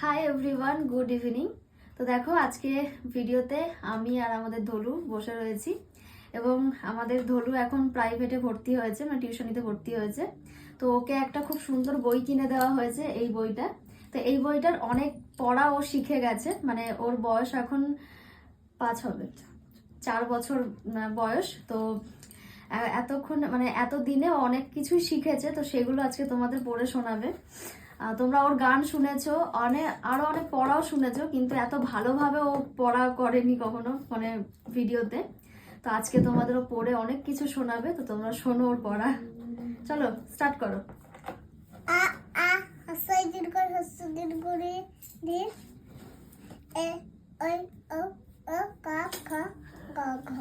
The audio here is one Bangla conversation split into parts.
হাই এভরিওয়ান গুড ইভিনিং তো দেখো, আজকে ভিডিওতে আমি আর আমাদের ধলু বসে রয়েছি এবং আমাদের ধলু এখন প্রাইভেটে ভর্তি হয়েছে মানে টিউশনিতে ভর্তি হয়েছে। তো ওকে একটা খুব সুন্দর বই কিনে দেওয়া হয়েছে এই বইটা। তো এই বইটার অনেক পড়া ও শিখে গেছে মানে ওর বয়স এখন পাঁচ হবে, চার বছর বয়স। তো, এতক্ষণ মানে এত দিনে অনেক কিছুই শিখেছে, তো সেগুলো আজকে তোমাদের পড়ে শোনাবে। তোমরা ওর গান শুনেছো অনেক আরও অনেক পড়াও শুনেছো কিন্তু এত ভালোভাবে ও পড়া করেনি কখনো মানে ভিডিওতে। তো আজকে তোমাদের ও পড়ে অনেক কিছু শোনাবে তো তোমরা শোনো ওর পড়া। চলো স্টার্ট করো। আ আ হসই দীর্ঘ হস্য দীর্ঘ রে রে এ ওই ও ও কা খা গ ঘ।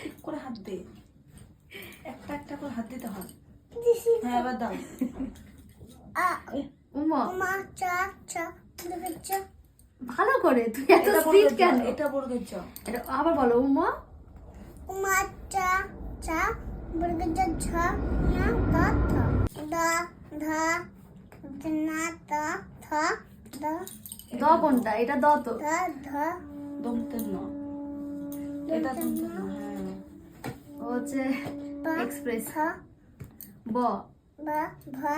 ঠিক করে হাত দে। একটা একটা করে হাত দিতে হয়। হ্যাঁ এবার দাও। ভালো করে তুই এত স্পিড বর্গের কেন? এটা বর্গের এটা আবার বলো উমা। মা চা চা বর্গ যা ঝ না তা থ। দা ধা না তা থ দা। দ কোনটা? এটা দ তো। ধা ধা। দমতেন না। এটা দমতেন না। হ্যাঁ। ও হচ্ছে বা এক্সপ্রেস থ ব। বা ভা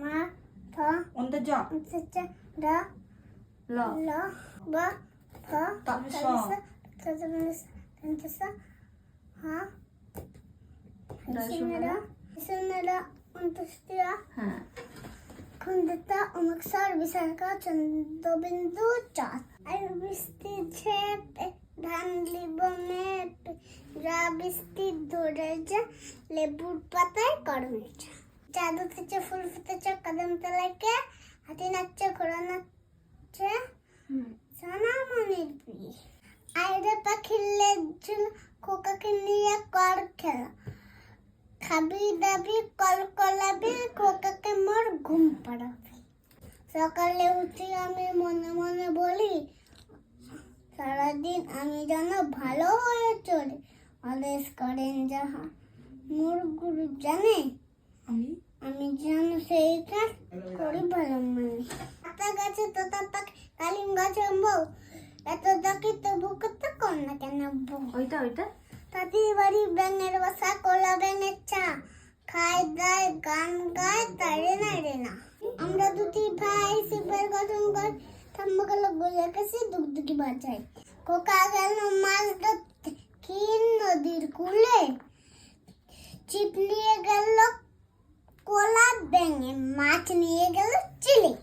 মা থ অন্তের জ চা দা ল ল বা ফ তারপরে স। তারপরে তারপরে হা সিনেরা সিনেরা অন্তস্তিয়া হ্যাঁ খন্দতা অমকসর বিসর্গ চন্দ্রবিন্দু চাঁদ আর বৃষ্টি ঝেপে ধান লিবনে যা বৃষ্টি ধরে যা লেবুর পাতায় করমে চা চাঁদ উঠেছে ফুল ফুটেছে কদম তলাকে হাতি নাচছে ঘোড়া নাচছে। সোনামণির বিয়ে আইরে পাখি লেজুল খোকাকে নিয়ে কর খেলা। খাবি দাবি কল কলাবি খোকাকে মোর ঘুম পাড়াবি। সকালে উঠে আমি মনে মনে বলি সারাদিন আমি যেন ভালো হয়ে চলি আদেশ করেন যাহা মোর গুরু জানে। আমি? আমি যেন সেই কাজ করি ভালো মানে পাতা গাছে তোতা পাখি কালিম গাছে বউ। এত ডাকি তবু কত কম না কেন বউ? ওইটা ওইটা? তাঁতি বাড়ি ব্যাঙের বাসা কলা ব্যাঙের চা। খায় দায় গান গায় তারে না রে না। আমরা দুটি ভাই শিবের গঠন কর থাম্বা গেল গোজা কাছে দুগদুগি বাজাই। কোকা গেল মাছ ধরতে নদীর কুলে চিপ নিয়ে গেল ব্যাঙে মাছ নিয়ে গেল চিলি।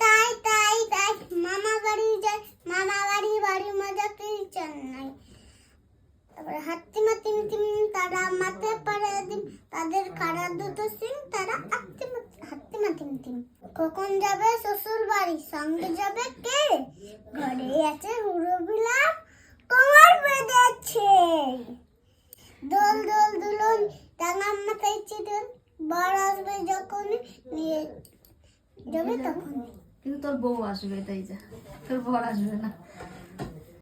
তাই তাই তাই মামা বাড়ি যায়, মামা বাড়ি বাড়ি মজা কি চেন্নাই। তারপরে হাত্তি মাতিম তিম তারা মাতে পারে দিম তাদের কারা দুটো সিং, তারা হাত্তি মাতি হাত্তি মাতিম তিম কখন যাবে শ্বশুর বাড়ি সঙ্গে যাবে কে? ঘরে আছে হুড়ো বিলাম কোমর বেঁধেছে। বর আসবে যখন নিয়ে যাবে তখন কিন্তু তোর বউ আসবে, তাই যা। তোর বর আসবে না।